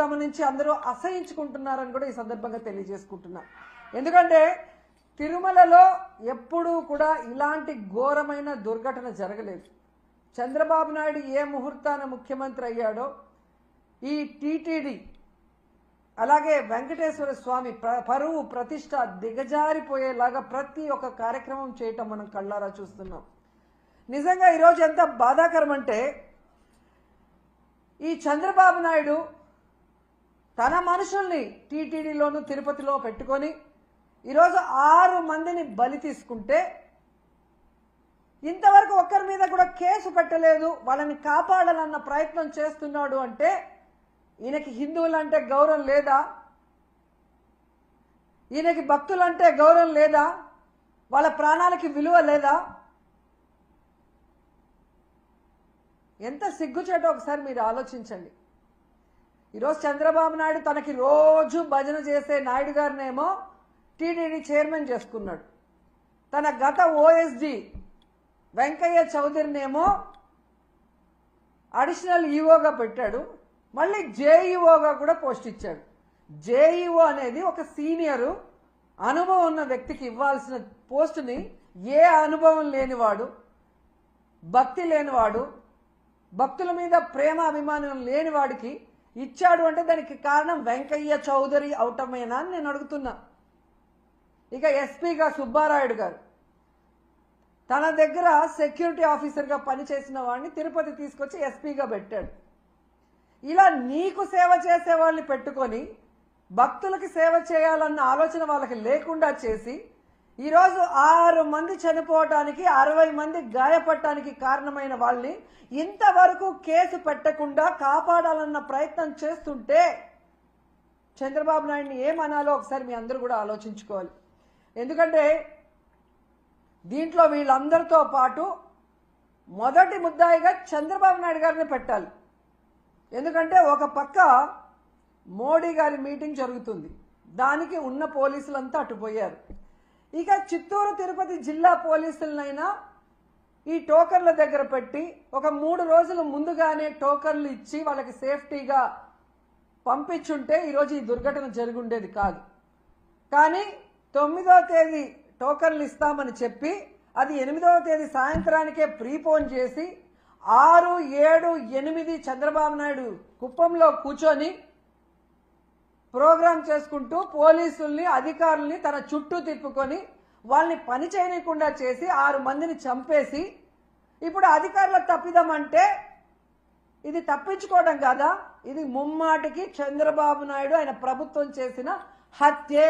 గమనించి అందరూ అసహించుకుంటున్నారని కూడా ఈ సందర్భంగా తెలియజేసుకుంటున్నా. ఎందుకంటే తిరుమలలో ఎప్పుడూ కూడా ఇలాంటి ఘోరమైన దుర్ఘటన జరగలేదు. చంద్రబాబు నాయుడు ఏ ముహూర్తాన ముఖ్యమంత్రి అయ్యాడో ఈ టీటీడీ అలాగే వెంకటేశ్వర స్వామి పరువు ప్రతిష్ట దిగజారిపోయేలాగా ప్రతి ఒక్క కార్యక్రమం చేయటం మనం కళ్ళారా చూస్తున్నాం. నిజంగా ఈరోజు ఎంత బాధాకరం అంటే ఈ చంద్రబాబు నాయుడు తన మనుషుల్ని టీటీడీలోను తిరుపతిలో పెట్టుకొని ఈరోజు ఆరు మందిని బలి తీసుకుంటే ఇంతవరకు ఒక్కరి మీద కూడా కేసు పెట్టలేదు వాళ్ళని కాపాడాలన్న ప్రయత్నం చేస్తున్నాడు అంటే ఈయనకి హిందువులంటే గౌరవం లేదా? ఈయనకి భక్తులంటే గౌరవం లేదా? వాళ్ళ ప్రాణాలకి విలువ లేదా? ఎంత సిగ్గుచేటో ఒకసారి మీరు ఆలోచించండి. ఈరోజు చంద్రబాబు నాయుడు తనకి రోజు భజన చేసే నాయుడు గారినేమో టీడీని చైర్మన్ చేసుకున్నాడు. తన గత ఓఎస్డి వెంకయ్య చౌదరినేమో అడిషనల్ ఈఓగా పెట్టాడు. మళ్ళీ జేఈఓగా కూడా పోస్ట్ ఇచ్చాడు. జేఈఓ అనేది ఒక సీనియరు అనుభవం ఉన్న వ్యక్తికి ఇవ్వాల్సిన పోస్టుని ఏ అనుభవం లేనివాడు భక్తి లేనివాడు భక్తుల మీద ప్రేమ అభిమానం లేనివాడికి ఇచ్చాడు అంటే దానికి కారణం వెంకయ్య చౌదరి అవటమేనా అని నేను అడుగుతున్నా. ఇక ఎస్పీగా సుబ్బారాయుడు గారు తన దగ్గర సెక్యూరిటీ ఆఫీసర్గా పనిచేసిన వాడిని తిరుపతి తీసుకొచ్చి ఎస్పీగా పెట్టాడు. ఇలా నీకు సేవ చేసే వాళ్ళని పెట్టుకొని భక్తులకి సేవ చేయాలన్న ఆలోచన వాళ్ళకి లేకుండా చేసి ఈరోజు ఆరు మంది చనిపోవటానికి అరవై మంది గాయపడటానికి కారణమైన వాళ్ళని ఇంతవరకు కేసు పెట్టకుండా కాపాడాలన్న ప్రయత్నం చేస్తుంటే చంద్రబాబు నాయుడిని ఏమనాలో ఒకసారి మీ అందరూ కూడా ఆలోచించుకోవాలి. ఎందుకంటే దీంట్లో వీళ్ళందరితో పాటు మొదటి ముద్దాయిగా చంద్రబాబు నాయుడు గారిని పెట్టాలి. ఎందుకంటే ఒక పక్క మోడీ గారి మీటింగ్ జరుగుతుంది. దానికి ఉన్న పోలీసులంతా అటుపోయారు. ఇక చిత్తూరు తిరుపతి జిల్లా పోలీసులనైనా ఈ టోకన్ల దగ్గర పెట్టి ఒక మూడు రోజుల ముందుగానే టోకన్లు ఇచ్చి వాళ్ళకి సేఫ్టీగా పంపించుంటే ఈరోజు ఈ దుర్ఘటన జరుగుండేది కాదు. కానీ తొమ్మిదవ తేదీ టోకన్లు ఇస్తామని చెప్పి అది ఎనిమిదవ తేదీ సాయంత్రానికే ప్రీపోన్ చేసి ఆరు ఏడు ఎనిమిది చంద్రబాబు నాయుడు కుప్పంలో కూర్చొని ప్రోగ్రాం చేసుకుంటూ పోలీసుల్ని అధికారుల్ని తన చుట్టూ తిప్పుకొని వాళ్ళని పని చేయనీయకుండా చేసి ఆరు మందిని చంపేసి ఇప్పుడు అధికారుల తప్పిదమంటే ఇది తప్పించుకోవడం కాదా? ఇది ముమ్మాటికి చంద్రబాబు నాయుడు ఆయన ప్రభుత్వం చేసిన హత్యే.